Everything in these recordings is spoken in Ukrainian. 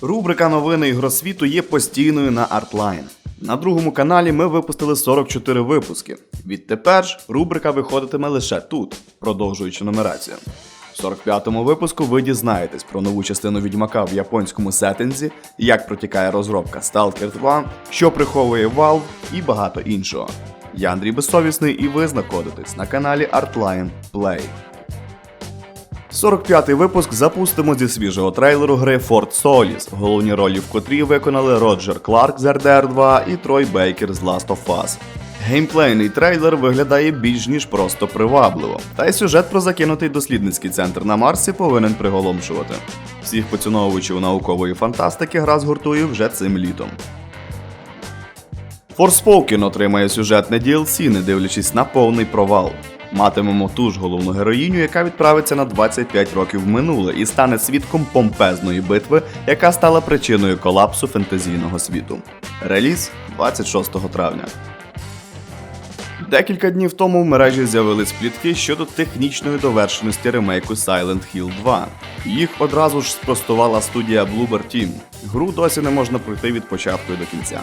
Рубрика Новини ігросвіту є постійною на Artline. На другому каналі ми випустили 44 випуски. Відтепер ж рубрика виходитиме лише тут, продовжуючи нумерацію. В 45-му випуску ви дізнаєтесь про нову частину відьмака в японському сеттинзі, як протікає розробка Stalker 2, що приховує Valve і багато іншого. Я Андрій Безсовісний, і ви знаходитесь на каналі Artline Play. 45-й випуск запустимо зі свіжого трейлеру гри Fort Solis, головні ролі в котрій виконали Роджер Кларк з RDR 2 і Трой Бейкер з Last of Us. Геймплейний трейлер виглядає більш ніж просто привабливо, та й сюжет про закинутий дослідницький центр на Марсі повинен приголомшувати. Всіх поціновувачів наукової фантастики гра згуртує вже цим літом. Forspoken отримає сюжетне DLC, не дивлячись на повний провал. Матимемо ту ж головну героїню, яка відправиться на 25 років в минуле і стане свідком помпезної битви, яка стала причиною колапсу фентезійного світу. Реліз 26 травня. Декілька днів тому в мережі з'явились плітки щодо технічної довершеності ремейку Silent Hill 2. Їх одразу ж спростувала студія Bloober Team. Гру досі не можна пройти від початку до кінця.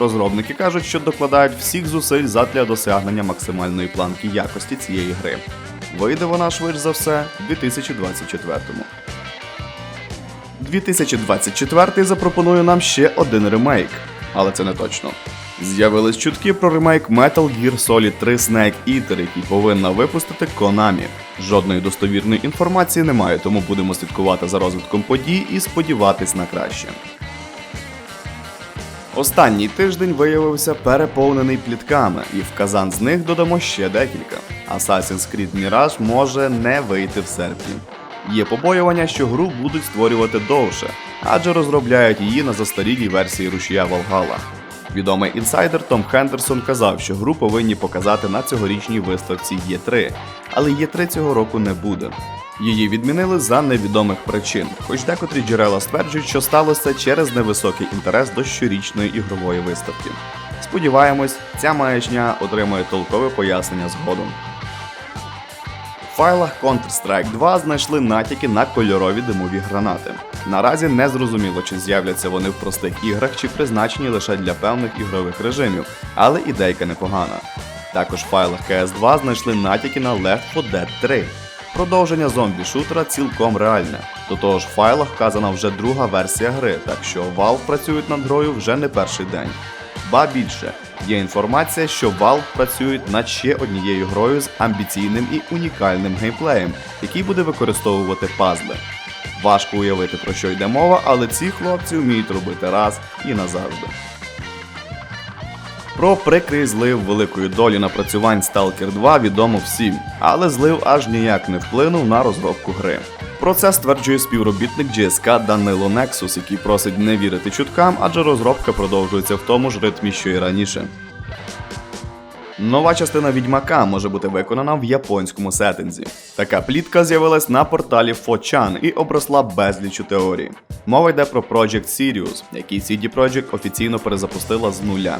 Розробники кажуть, що докладають всіх зусиль задля досягнення максимальної планки якості цієї гри. Вийде вона швидше за все в 2024-му. 2024 запропонує нам ще один ремейк, але це не точно. З'явились чутки про ремейк Metal Gear Solid 3 Snake Eater, який повинна випустити Konami. Жодної достовірної інформації немає, тому будемо слідкувати за розвитком подій і сподіватись на краще. Останній тиждень виявився переповнений плітками, і в казан з них додамо ще декілька. Assassin's Creed Mirage може не вийти в серпні. Є побоювання, що гру будуть створювати довше, адже розробляють її на застарілій версії рушія Valhalla. Відомий інсайдер Том Хендерсон казав, що гру повинні показати на цьогорічній виставці Є3, але Є3 цього року не буде. Її відмінили за невідомих причин, хоч декотрі джерела стверджують, що сталося через невисокий інтерес до щорічної ігрової виставки. Сподіваємось, ця маячня отримає толкове пояснення згодом. Файлах Counter-Strike 2 знайшли натяки на кольорові димові гранати. Наразі не зрозуміло, чи з'являться вони в простих іграх, чи призначені лише для певних ігрових режимів, але ідейка непогана. Також в файлах CS2 знайшли натяки на Left 4 Dead 3. Продовження зомбі-шутера цілком реальне. До того ж, в файлах вказана вже друга версія гри, так що Valve працюють над грою вже не перший день. Ба більше, є інформація, що Valve працюють над ще однією грою з амбіційним і унікальним геймплеєм, який буде використовувати пазли. Важко уявити про що йде мова, але ці хлопці вміють робити раз і назавжди. Про прикрий злив великої долі напрацювань Stalker 2 відомо всім, але злив аж ніяк не вплинув на розробку гри. Про це стверджує співробітник GSK Данило Nexus, який просить не вірити чуткам, адже розробка продовжується в тому ж ритмі, що і раніше. Нова частина відьмака може бути виконана в японському сеттинзі. Така плітка з'явилась на порталі 4chan і обросла безлічу теорій. Мова йде про Project Sirius, який CD Projekt офіційно перезапустила з нуля.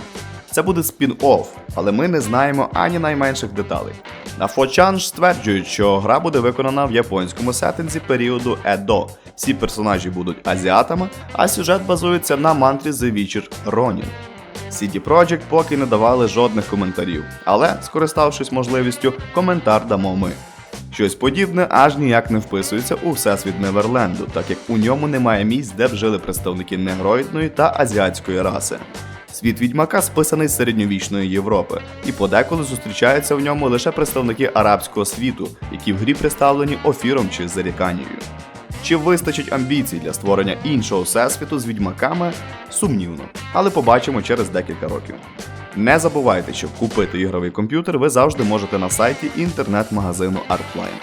Це буде спін-офф, але ми не знаємо ані найменших деталей. На 4chan ж стверджують, що гра буде виконана в японському сеттинзі періоду Едо. Всі персонажі будуть азіатами, а сюжет базується на мантрі The Witcher Ronin. CD Projekt поки не давали жодних коментарів, але, скориставшись можливістю, коментар дамо ми. Щось подібне аж ніяк не вписується у всесвіт Неверленду, так як у ньому немає місць, де б жили представники негроїдної та азіатської раси. Світ відьмака списаний з середньовічної Європи, і подеколи зустрічаються в ньому лише представники арабського світу, які в грі представлені офіром чи заріканією. Чи вистачить амбіцій для створення іншого всесвіту з відьмаками? Сумнівно, але побачимо через декілька років. Не забувайте, що купити ігровий комп'ютер ви завжди можете на сайті інтернет-магазину Artline.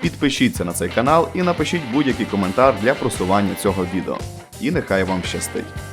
Підпишіться на цей канал і напишіть будь-який коментар для просування цього відео. І нехай вам щастить!